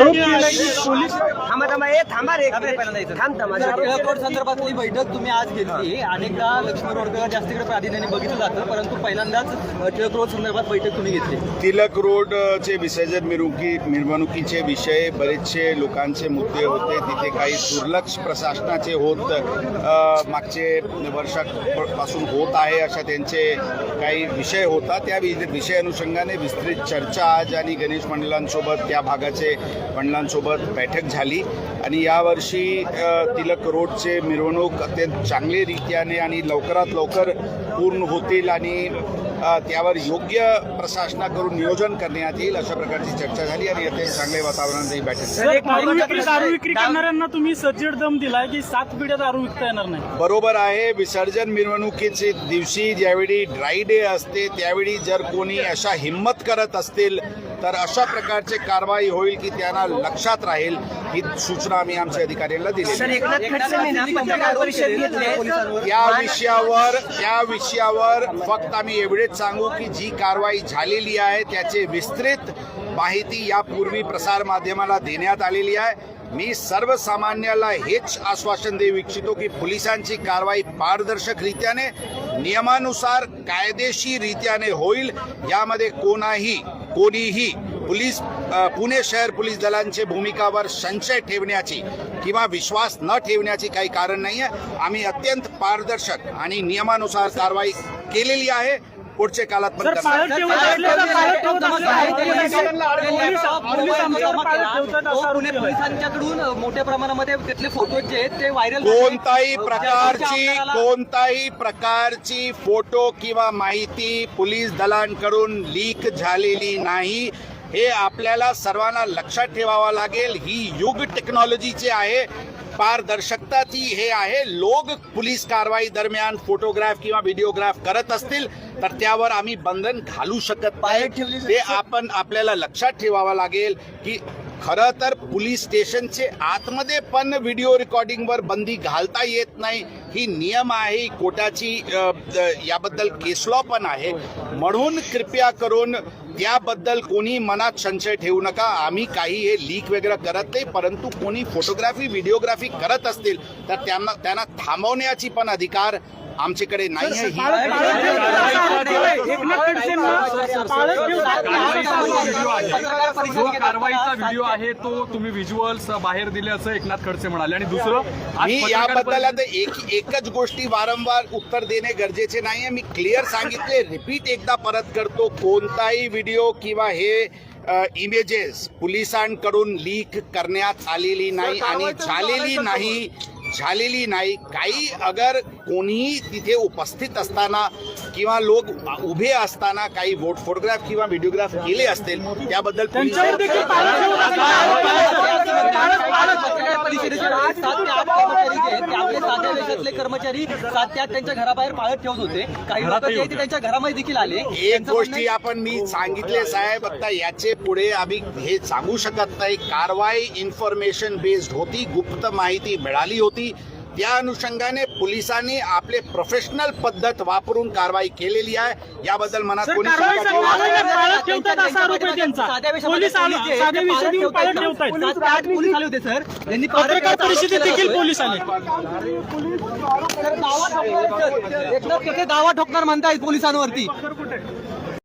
थांबा थांबा ए थांबा रे थांब थांबा टिळक संदर्भातली बैठक तुम्ही आज घेतली. अनेकदा लक्ष्मी रोडकडे जास्तीकडे प्राधान्याने बघितलं जातं परंतु पहिल्यांदाच टिळक रोड संदर्भात बैठक तुम्ही घेतली. तिलक रोडचे विसर्जन मिरवणुकी मिरवणुकीचे विषय बरेचसे लोकांचे मुद्दे होते तिथे काही दुर्लक्ष प्रशासनाचे होत मागचे वर्षापासून होत आहे अशा त्यांचे काही विषय होता. त्या विषय अनुषंगाने विस्तृत चर्चा आज आणि गणेश मंडळांसोबत त्या भागाचे मंडळांसोबत बैठक झाली आणि यावर्षी तिलक रोडचे मिरवणूक अत्यंत चांगले रीत्याने आणि लवकरात लवकर पूर्ण होतील आणि त्यावर योग्य प्रशासनाकडून नियोजन करण्यात येईल अशा प्रकारची चर्चा झाली आणि अत्यंत चांगले वातावरणात ही बैठक दारू विक्री करणाऱ्यांना तुम्ही सज्जड दम दिलाय की सात पिढ्या दारू विकता येणार नाही. बरोबर आहे विसर्जन मिरवणुकीचे दिवशी ज्यावेळी ड्राय डे असते त्यावेळी जर कोणी अशा हिंमत करत असतील तर अशा प्रकारचे कारवाई होईल की त्यांना लक्षात राहील ही सूचना आम्ही आमच्या अधिकाऱ्यांना दिली त्या विषयावर त्या विषयावर फक्त आम्ही एवढेच सांगू की जी कारवाई झालेली आहे त्याचे विस्तृत माहिती यापूर्वी प्रसार माध्यमाला देण्यात आलेली आहे. मी सर्वसामान्याला हेच आश्वासन देऊ इच्छितो की पोलिसांची कारवाई पारदर्शकरित्याने नियमानुसार कायदेशीररित्याने होईल. यामध्ये कोणाही कोणीही पोलीस पुणे शहर पोलीस दलांचे भूमिकावर संशय ठेवण्याची किंवा विश्वास न ठेवण्याची काही कारण नाही आहे आम्ही अत्यंत पारदर्शक आणि नियमानुसार कारवाई केलेली आहे. पुढच्या काळात पण. पोलिसांच्याकडून मोठ्या प्रमाणामध्ये तिथले फोटो जे आहेत ते व्हायरल कोणताही प्रकारची कोणताही प्रकारची फोटो किंवा माहिती पोलीस दलांकडून लीक झालेली नाही. हे आपल्याला सर्वांना लक्षात ठेवावं लागेल. ही युग टेक्नॉलॉजीचे आहे. पारदर्शकता ती हे आहे. लोक पोलीस कारवाई दरम्यान फोटोग्राफ किंवा व्हिडिओग्राफ करत असतील तर त्यावर आम्ही बंधन घालू शकत नाही. ते आपण आपल्याला लक्षात ठेवावं लागेल की खरं तर पोलीस स्टेशनचे आतमध्ये पण व्हिडिओ रेकॉर्डिंगवर बंदी घालता येत नाही ही नियम आहे कोर्टाची याबद्दल केस लॉ पण आहे म्हणून कृपया करून त्याबद्दल कोणी मनात संशय ठेवू नका आम्ही काही हे लीक वगैरे करत नाही परंतु कोणी फोटोग्राफी व्हिडिओग्राफी करत असतील तर त्यांना त्यांना थांबवण्याची पण अधिकार आमच्याकडे नाही आहे ही आरोप केलाय. जो कारवाईचा व्हिडिओ आहे. तो तुम्ही व्हिज्युअल्स बाहेर दिले असं एकनाथ खडसे म्हणाले. आणि दुसरं मी याबद्दल आता एक एकच गोष्टी वारंवार उत्तर देणे गरजेचे नाही आहे मी क्लिअर सांगितले. रिपीट एकदा परत करतो. कोणताही व्हिडिओ किंवा हे इमेजेस पोलिसांकडून लीक करण्यात आलेली नाही आणि झालेली नाही. झालेली नाही काही अगर कोणीही तिथे उपस्थित असताना किंवा लोक उभे असताना काही वोट फोटोग्राफ किंवा व्हिडिओग्राफ केले असतील त्याबद्दल परिषदेच्या आठ कर्मचारी सात ते आठ त्यांच्या घराबाहेर पाळत ठेवत होते. काही लोक जे आहेत ते त्यांच्या घरामध्ये देखील आले. एक त्यांचं गोष्टी म्हणणं आपण मी सांगितले साहेब. आता याचे पुढे आम्ही हे सांगू शकत नाही. कारवाई इन्फॉर्मेशन बेस्ड होती गुप्त माहिती मिळाली होती. त्या अनुषंगाने पोलिसांनी आपले प्रोफेशनल पद्धत वापरून कारवाई केलेली आहे. याबद्दल मनात सर, कोणी कारवाई शंका सर्व ठेवू नका. ठेवतात असा आरोप आहे त्यांचा. पोलीस साध्या पाळत पोलीस आले होते सर. पत्रकार परिषदेत देखील पोलीस आले. एकनाथ खडसे दावा ठोकणार म्हणतायत पोलिसांवरती.